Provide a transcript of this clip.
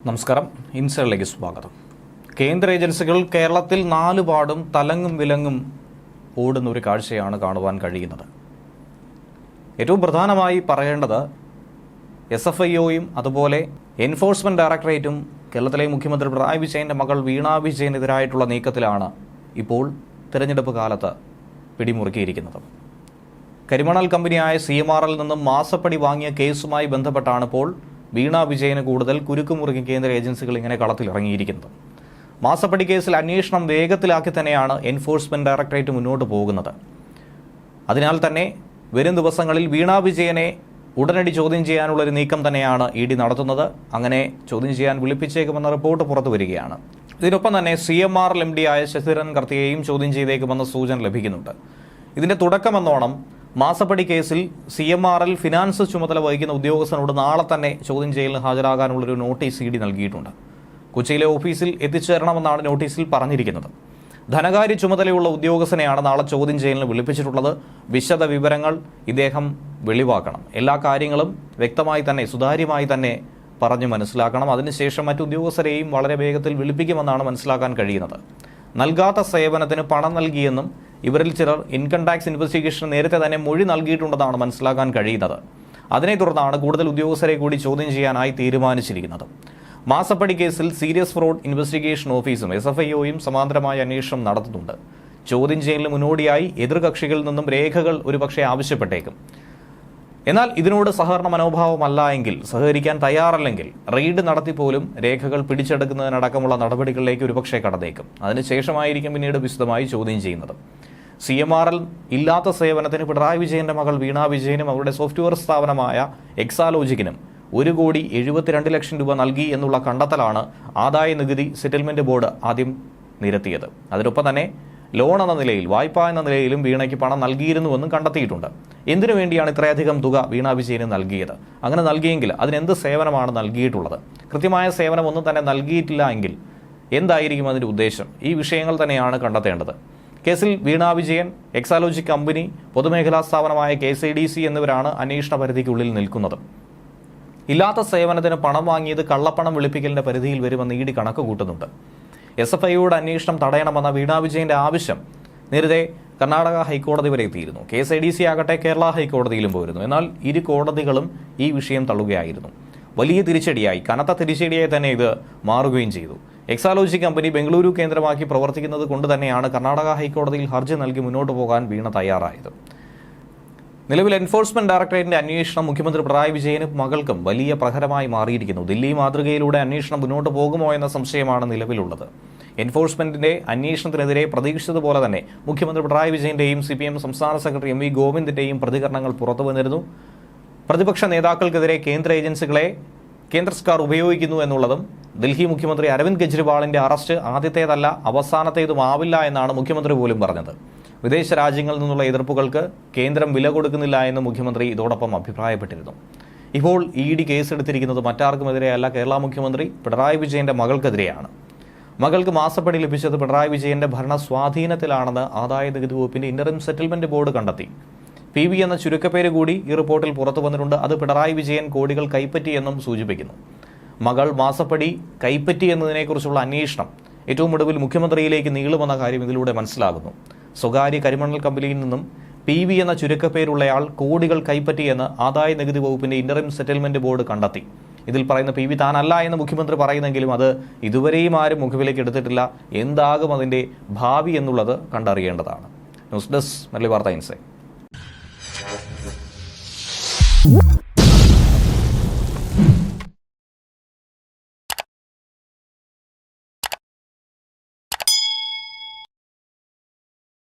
നമസ്കാരം. ഇൻസൈഡിലേക്ക് സ്വാഗതം. കേന്ദ്ര ഏജൻസികൾ കേരളത്തിൽ നാലുപാടും തലങ്ങും വിലങ്ങും ഓടുന്ന ഒരു കാഴ്ചയാണ് കാണുവാൻ കഴിയുന്നത്. ഏറ്റവും പ്രധാനമായി പറയേണ്ടത് എസ് എഫ് ഐ ഒയും അതുപോലെ എൻഫോഴ്സ്മെന്റ് ഡയറക്ടറേറ്റും കേരളത്തിലെ മുഖ്യമന്ത്രി പിണറായി വിജയന്റെ മകൾ വീണ വിജയനെതിരായിട്ടുള്ള നീക്കത്തിലാണ് ഇപ്പോൾ തിരഞ്ഞെടുപ്പ് കാലത്ത് പിടിമുറുക്കിയിരിക്കുന്നത്. കരിമണൽ കമ്പനിയായ സി എം ആറിൽ നിന്നും മാസപ്പടി വാങ്ങിയ കേസുമായി ബന്ധപ്പെട്ടാണ് ഇപ്പോൾ വീണ വിജയന് കൂടുതൽ കുരുക്കുമുറുകി കേന്ദ്ര ഏജൻസികൾ ഇങ്ങനെ കളത്തിലിറങ്ങിയിരിക്കുന്നത്. മാസപ്പടി കേസിൽ അന്വേഷണം വേഗത്തിലാക്കി തന്നെയാണ് എൻഫോഴ്സ്മെന്റ് ഡയറക്ടറേറ്റ് മുന്നോട്ട് പോകുന്നത്. അതിനാൽ തന്നെ വരും ദിവസങ്ങളിൽ വീണ വിജയനെ ഉടനടി ചോദ്യം ചെയ്യാനുള്ള ഒരു നീക്കം തന്നെയാണ് ഇ ഡി നടത്തുന്നത്. അങ്ങനെ ചോദ്യം ചെയ്യാൻ വിളിപ്പിച്ചേക്കുമെന്ന റിപ്പോർട്ട് പുറത്തു വരികയാണ്. ഇതിനൊപ്പം തന്നെ C M R M D ആയ ശശിധരൻ കർത്തിയെയും ചോദ്യം ചെയ്തേക്കുമെന്ന സൂചന ലഭിക്കുന്നുണ്ട്. ഇതിന്റെ തുടക്കമെന്നോണം മാസപ്പടി കേസിൽ C M R L finance ചുമതല വഹിക്കുന്ന ഉദ്യോഗസ്ഥനോട് നാളെ തന്നെ ചോദ്യം ചെയ്യലിന് ഹാജരാകാനുള്ളൊരു നോട്ടീസ് ഇ ഡി നൽകിയിട്ടുണ്ട്. കൊച്ചിയിലെ ഓഫീസിൽ എത്തിച്ചേരണമെന്നാണ് നോട്ടീസിൽ പറഞ്ഞിരിക്കുന്നത്. ധനകാര്യ ചുമതലയുള്ള ഉദ്യോഗസ്ഥനെയാണ് നാളെ ചോദ്യം ചെയ്യലിന് വിളിപ്പിച്ചിട്ടുള്ളത്. വിശദ വിവരങ്ങൾ ഇദ്ദേഹം വെളിവാക്കണം. എല്ലാ കാര്യങ്ങളും വ്യക്തമായി തന്നെ സുതാര്യമായി തന്നെ പറഞ്ഞു മനസ്സിലാക്കണം. അതിനുശേഷം മറ്റു ഉദ്യോഗസ്ഥരെയും വളരെ വേഗത്തിൽ വിളിപ്പിക്കുമെന്നാണ് മനസ്സിലാക്കാൻ കഴിയുന്നത്. നൽകാത്ത സേവനത്തിന് പണം നൽകിയെന്നും ഇവരിൽ ചിലർ ഇൻകം ടാക്സ് ഇൻവെസ്റ്റിഗേഷൻ നേരത്തെ തന്നെ മൊഴി നൽകിയിട്ടുണ്ടെന്നാണ് മനസ്സിലാക്കാൻ കഴിയുന്നത്. അതിനെ തുടർന്നാണ് കൂടുതൽ ഉദ്യോഗസ്ഥരെ കൂടി ചോദ്യം ചെയ്യാനായി തീരുമാനിച്ചിരിക്കുന്നത്. മാസപ്പടി കേസിൽ സീരിയസ് ഫ്രോഡ് ഇൻവെസ്റ്റിഗേഷൻ ഓഫീസും എസ് എഫ് ഐഒയും സമാന്തരമായ അന്വേഷണം നടത്തുന്നുണ്ട്. ചോദ്യം ചെയ്യലിന് മുന്നോടിയായി എതിർകക്ഷികളിൽ നിന്നും രേഖകൾ ഒരുപക്ഷെ ആവശ്യപ്പെട്ടേക്കും. എന്നാൽ ഇതിനോട് സഹകരണ മനോഭാവമല്ല എങ്കിൽ സഹകരിക്കാൻ തയ്യാറല്ലെങ്കിൽ റെയ്ഡ് നടത്തി പോലും രേഖകൾ പിടിച്ചെടുക്കുന്നതിനടക്കമുള്ള നടപടികളിലേക്ക് ഒരുപക്ഷെ കടന്നേക്കും. അതിനുശേഷമായിരിക്കും പിന്നീട് വിശദമായി ചോദ്യം ചെയ്യുന്നത്. സി എം ആർ എൽ ഇല്ലാത്ത സേവനത്തിന് പിണറായി വിജയന്റെ മകൾ വീണ വിജയനും അവരുടെ സോഫ്റ്റ്വെയർ സ്ഥാപനമായ എക്സാലോജിക്കിനും ഒരു കോടി എഴുപത്തിരണ്ട് ലക്ഷം രൂപ നൽകി എന്നുള്ള കണ്ടെത്തലാണ് ആദായ നികുതി സെറ്റിൽമെന്റ് ബോർഡ് ആദ്യം നിരത്തിയത്. അതിനൊപ്പം തന്നെ ലോൺ എന്ന നിലയിൽ വായ്പ എന്ന നിലയിലും വീണയ്ക്ക് പണം നൽകിയിരുന്നുവെന്നും കണ്ടെത്തിയിട്ടുണ്ട്. എന്തിനു വേണ്ടിയാണ് ഇത്രയധികം തുക വീണ വിജയന് നൽകിയത്? അങ്ങനെ നൽകിയെങ്കിൽ അതിനെന്ത് സേവനമാണ് നൽകിയിട്ടുള്ളത്? കൃത്യമായ സേവനം ഒന്നും തന്നെ നൽകിയിട്ടില്ല എങ്കിൽ എന്തായിരിക്കും അതിന്റെ ഉദ്ദേശം? ഈ വിഷയങ്ങൾ തന്നെയാണ് കണ്ടെത്തേണ്ടത്. കേസിൽ വീണ വിജയൻ എക്സാലോജി കമ്പനി പൊതുമേഖലാ സ്ഥാപനമായ കെ സി ഡി സി എന്നിവരാണ് അന്വേഷണ പരിധിക്കുള്ളിൽ നിൽക്കുന്നത്. ഇല്ലാത്ത സേവനത്തിന് പണം വാങ്ങിയത് കള്ളപ്പണം വെളുപ്പിക്കലിന്റെ പരിധിയിൽ വരുമെന്ന് ഇ ഡി കണക്ക് കൂട്ടുന്നുണ്ട്. എസ് എഫ് ഐയുടെ അന്വേഷണം തടയണമെന്ന വീണ വിജയന്റെ ആവശ്യം നേരത്തെ കർണാടക ഹൈക്കോടതി വരെ എത്തിയിരുന്നു. K S I D C ആകട്ടെ കേരള ഹൈക്കോടതിയിലും പോയിരുന്നു. എന്നാൽ ഇരു കോടതികളും ഈ വിഷയം തള്ളുകയായിരുന്നു. വലിയ തിരിച്ചടിയായി. കനത്ത തിരിച്ചടിയായി തന്നെ ഇത് മാറുകയും ചെയ്തു. എക്സാലോജി കമ്പനി ബംഗളൂരു കേന്ദ്രമാക്കി പ്രവർത്തിക്കുന്നത് കൊണ്ട് തന്നെയാണ് കർണാടക ഹൈക്കോടതിയിൽ ഹർജി നൽകി മുന്നോട്ട് പോകാൻ വീണ തയ്യാറായത്. നിലവിൽ എൻഫോഴ്സ്മെന്റ് ഡയറക്ടറേറ്റിന്റെ അന്വേഷണം മുഖ്യമന്ത്രി പിണറായി വിജയനും മകൾക്കും വലിയ പ്രഹരമായി മാറിയിരിക്കുന്നു. ദില്ലി മാതൃകയിലൂടെ അന്വേഷണം മുന്നോട്ട് പോകുമോ എന്ന സംശയമാണ് നിലവിലുള്ളത്. എൻഫോഴ്സ്മെന്റിന്റെ അന്വേഷണത്തിനെതിരെ പ്രതീക്ഷിച്ചതുപോലെ തന്നെ മുഖ്യമന്ത്രി പിണറായി വിജയന്റെയും സി സംസ്ഥാന സെക്രട്ടറി എം വി ഗോവിന്ദിന്റെയും പ്രതികരണങ്ങൾ പുറത്തു വന്നിരുന്നു. പ്രതിപക്ഷ നേതാക്കൾക്കെതിരെ കേന്ദ്ര ഏജൻസികളെ കേന്ദ്ര സർക്കാർ ഉപയോഗിക്കുന്നു എന്നുള്ളതും ഡൽഹി മുഖ്യമന്ത്രി അരവിന്ദ് കെജ്രിവാളിന്റെ അറസ്റ്റ് ആദ്യത്തേതല്ല അവസാനത്തേതുമാവില്ല എന്നാണ് മുഖ്യമന്ത്രി പോലും പറഞ്ഞത്. വിദേശ രാജ്യങ്ങളിൽ നിന്നുള്ള എതിർപ്പുകൾക്ക് കേന്ദ്രം വില കൊടുക്കുന്നില്ല എന്ന് മുഖ്യമന്ത്രി ഇതോടൊപ്പം അഭിപ്രായപ്പെട്ടിരുന്നു. ഇപ്പോൾ ഇ ഡി കേസെടുത്തിരിക്കുന്നത് മറ്റാർക്കുമെതിരെയല്ല കേരള മുഖ്യമന്ത്രി പിണറായി വിജയന്റെ മകൾക്കെതിരെയാണ്. മകൾക്ക് മാസപ്പടി ലഭിച്ചത് പിണറായി വിജയന്റെ ഭരണ സ്വാധീനത്തിലാണെന്ന് ആദായ നികുതി വകുപ്പിന്റെ ഇന്ററിം സെറ്റിൽമെന്റ് ബോർഡ് കണ്ടെത്തി. പി വി എന്ന ചുരുക്കപ്പേര് കൂടി ഈ റിപ്പോർട്ടിൽ പുറത്തു വന്നിട്ടുണ്ട്. അത് പിണറായി വിജയൻ കോടികൾ കൈപ്പറ്റി എന്നും സൂചിപ്പിക്കുന്നു. മകൾ മാസപ്പടി കൈപ്പറ്റി എന്നതിനെക്കുറിച്ചുള്ള അന്വേഷണം ഏറ്റവും ഒടുവിൽ മുഖ്യമന്ത്രിയിലേക്ക് നീളുമെന്ന കാര്യം ഇതിലൂടെ മനസ്സിലാകുന്നു. സ്വകാര്യ കരിമണൽ കമ്പനിയിൽ നിന്നും പി വി എന്ന ചുരുക്കപ്പേരുള്ളയാൾ കോടികൾ കൈപ്പറ്റിയെന്ന് ആദായ നികുതി വകുപ്പിന്റെ ഇന്ററിം സെറ്റിൽമെന്റ് ബോർഡ് കണ്ടെത്തി. ഇതിൽ പറയുന്ന പി വി താനല്ല എന്ന് മുഖ്യമന്ത്രി പറയുന്നെങ്കിലും അത് ഇതുവരെയും ആരും മുഖവിലേക്ക് എടുത്തിട്ടില്ല. എന്താകും അതിന്റെ ഭാവി എന്നുള്ളത് കണ്ടറിയേണ്ടതാണ്. ന്യൂസ് ഡെസ്ക് മല്ലി വാർത്ത ഇൻസൈ